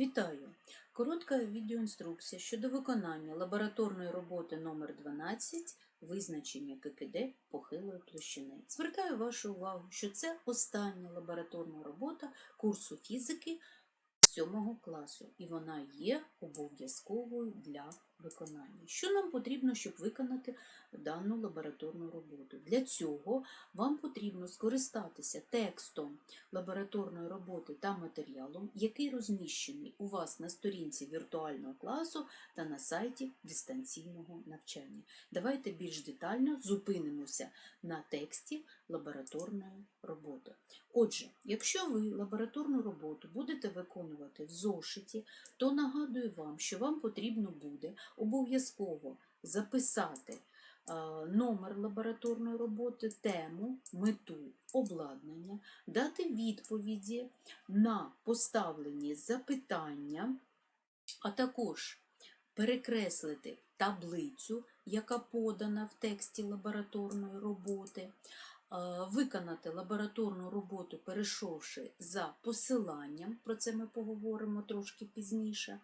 Вітаю! Коротка відеоінструкція щодо виконання лабораторної роботи номер 12 визначення ККД похилої площини. Звертаю вашу увагу, що це остання лабораторна робота курсу фізики 7 класу, і вона є обов'язковою для виконання. Що нам потрібно, щоб виконати дану лабораторну роботу? Для цього вам потрібно скористатися текстом лабораторної роботи та матеріалом, який розміщений у вас на сторінці віртуального класу та на сайті дистанційного навчання. Давайте більш детально зупинимося на тексті лабораторної роботи. Отже, якщо ви лабораторну роботу будете виконувати в зошиті, то нагадую вам, що вам потрібно буде обов'язково записати номер лабораторної роботи, тему, мету, обладнання, дати відповіді на поставлені запитання, а також перекреслити таблицю, яка подана в тексті лабораторної роботи, е, виконати лабораторну роботу, перейшовши за посиланням, про це ми поговоримо трошки пізніше, е,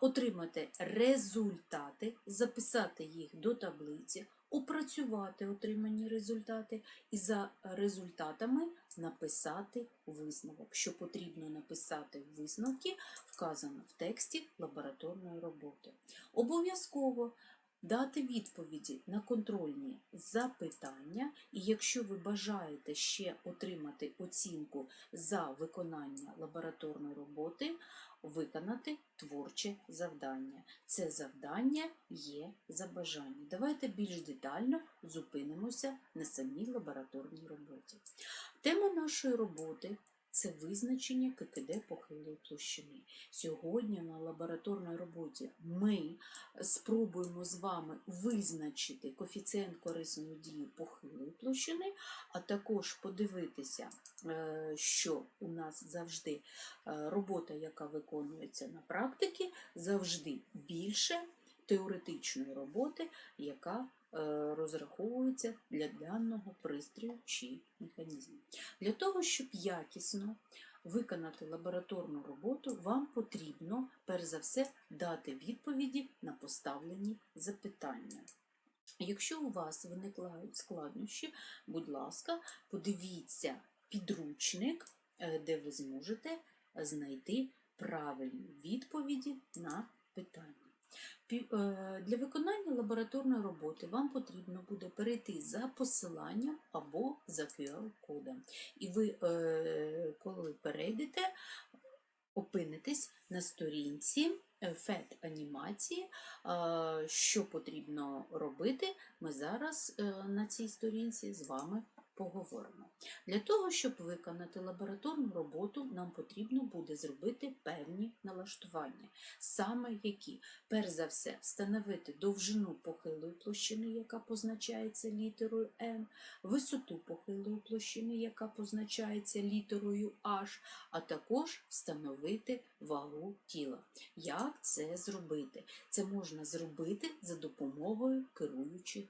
отримати результати, записати їх до таблиці, опрацювати отримані результати і за результатами написати висновок. Що потрібно написати висновки, вказано в тексті лабораторної роботи. Обов'язково дати відповіді на контрольні запитання, і якщо ви бажаєте ще отримати оцінку за виконання лабораторної роботи, виконати творче завдання. Це завдання є за бажанням. Давайте більш детально зупинимося на самій лабораторній роботі. Тема нашої роботи це визначення ККД похилої площини. Сьогодні на лабораторній роботі ми спробуємо з вами визначити коефіцієнт корисної дії похилої площини, а також подивитися, е, що у нас завжди е, робота, яка виконується на практиці, завжди більше теоретичної роботи, яка розраховується для даного пристрою чи механізму. Для того, щоб якісно виконати лабораторну роботу, вам потрібно, перш за все, дати відповіді на поставлені запитання. Якщо у вас виникають складнощі, будь ласка, подивіться підручник, е, де ви зможете знайти правильні відповіді на питання. Е, Для виконання лабораторної роботи вам потрібно буде перейти за посиланням або за QR-кодом. І ви, е, коли перейдете, опинитесь на сторінці фет анімації. Що потрібно робити, ми зараз е, на цій сторінці з вами поговоримо. Для того, щоб виконати лабораторну роботу, нам потрібно буде зробити певні налаштування, саме які, перш за все, встановити довжину похилої площини, яка позначається літерою М, висоту похилої площини, яка позначається літерою H, а також встановити вагу тіла. Як це зробити? Це можна зробити за допомогою керуючих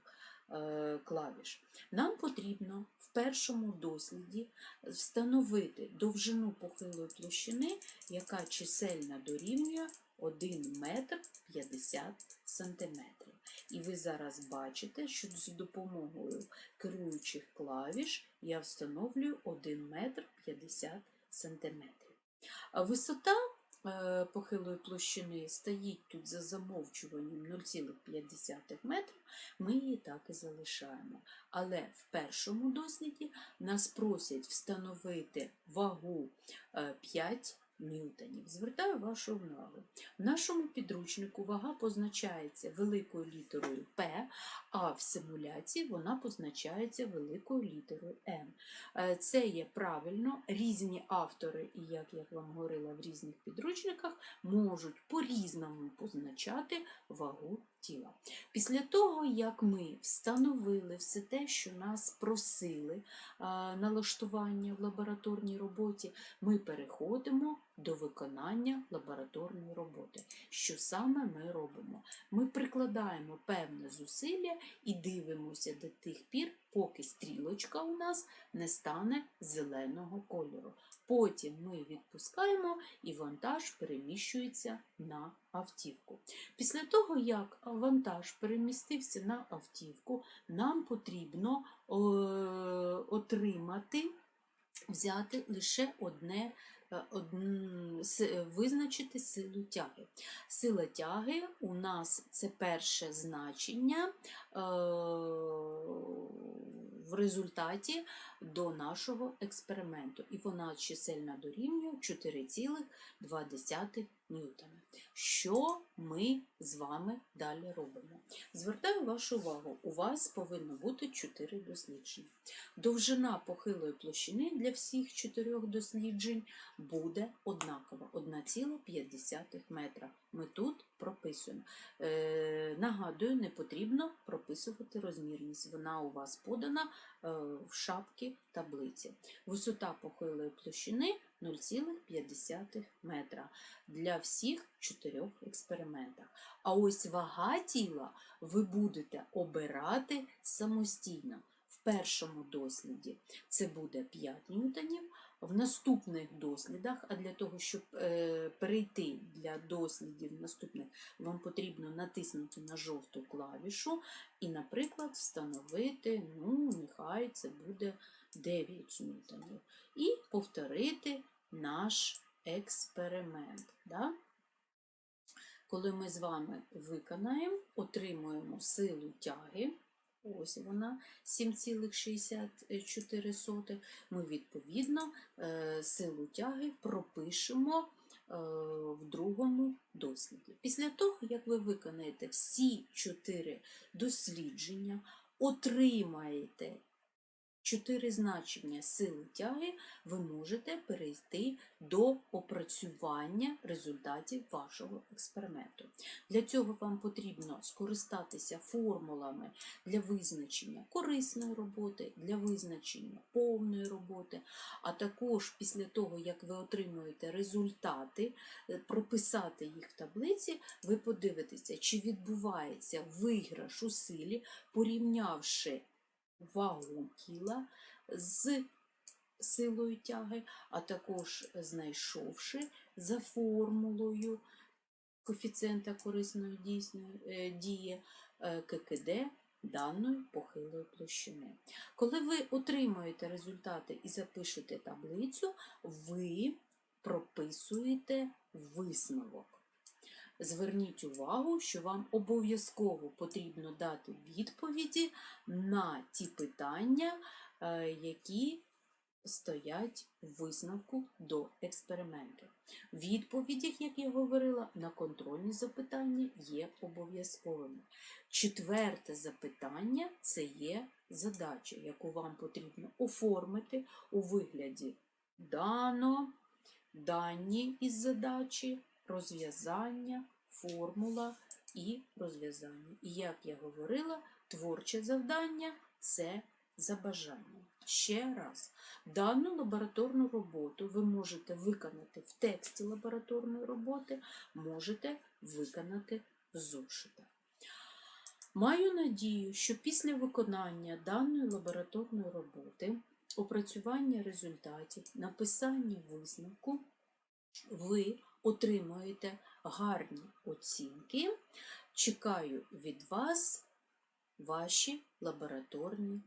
клавіш. Нам потрібно в першому досліді встановити довжину похилої площини, яка чисельна дорівнює 1 метр 50 сантиметрів. І ви зараз бачите, що з допомогою керуючих клавіш я встановлюю 1 метр 50 сантиметрів. Висота е, похилої площини стоїть тут за замовчуванням 0,5 метрів, ми її так і залишаємо. Але в першому досліді нас просять встановити вагу е, 5 ньютонів. Звертаю вашу увагу. В нашому підручнику вага позначається великою літерою П, а в симуляції вона позначається великою літерою М. Е, Це є правильно. Різні автори, і як я вам говорила в різних підручниках, можуть по-різному позначати вагу тіла. Після того, як ми встановили все те, що нас просили налаштування в лабораторній роботі, ми переходимо до виконання лабораторної роботи. Що саме ми робимо? Ми прикладаємо певне зусилля і дивимося до тих пір, поки стрілочка у нас не стане зеленого кольору. Потім ми відпускаємо і вантаж переміщується на автівку. Після того, як вантаж перемістився на автівку, нам потрібно е, отримати, взяти лише одне. Е, с- Визначити силу тяги. Сила тяги у нас це перше значення е, в результаті до нашого експерименту. І вона чисельна дорівнює 4,2 ньютона. Що ми з вами далі робимо? Звертаю вашу увагу, у вас повинно бути 4 дослідження. Довжина похилої площини для всіх чотирьох досліджень буде однакова 1,5 метра. Ми тут прописуємо. Е, нагадую, не потрібно прописувати розмірність. Вона у вас подана е, в шапці таблиці. Висота похилої площини 0,5 метра для всіх чотирьох експериментах. А ось вага тіла ви будете обирати самостійно. В першому досліді це буде 5 ньютонів, в наступних дослідах, а для того, щоб е, перейти для дослідів наступних, вам потрібно натиснути на жовту клавішу і, наприклад, встановити, ну, нехай це буде 9 ньютонів. І повторити наш експеримент. Да? Коли ми з вами виконаємо, отримуємо силу тяги. Ось вона 7,64. Ми відповідно е, силу тяги пропишемо е, в другому досліді. Після того, як ви виконаєте всі чотири дослідження, отримаєте чотири значення сили тяги, ви можете перейти до опрацювання результатів вашого експерименту. Для цього вам потрібно скористатися формулами для визначення корисної роботи, для визначення повної роботи, а також після того, як ви отримуєте результати, е, прописати їх в таблиці, ви подивитеся, чи відбувається виграш у силі, порівнявши вагу тіла з силою тяги, а також знайшовши за формулою коефіцієнта корисної е, дії е, ККД даної похилої площини. Коли ви отримуєте результати і запишете таблицю, ви прописуєте висновок. Зверніть увагу, що вам обов'язково потрібно дати відповіді на ті питання, е, які стоять в висновку до експерименту. Відповіді, як я говорила, на контрольні запитання є обов'язковими. Четверте запитання це є задача, яку вам потрібно оформити у вигляді дано, дані із задачі, розв'язання, формула і розв'язання. І як я говорила, творче завдання це за бажанням. Ще раз, дану лабораторну роботу ви можете виконати в тексті лабораторної роботи, можете виконати в зошитах. Маю надію, що після виконання даної лабораторної роботи, опрацювання результатів, написання висновку, ви отримуєте гарні оцінки. Чекаю від вас ваші лабораторні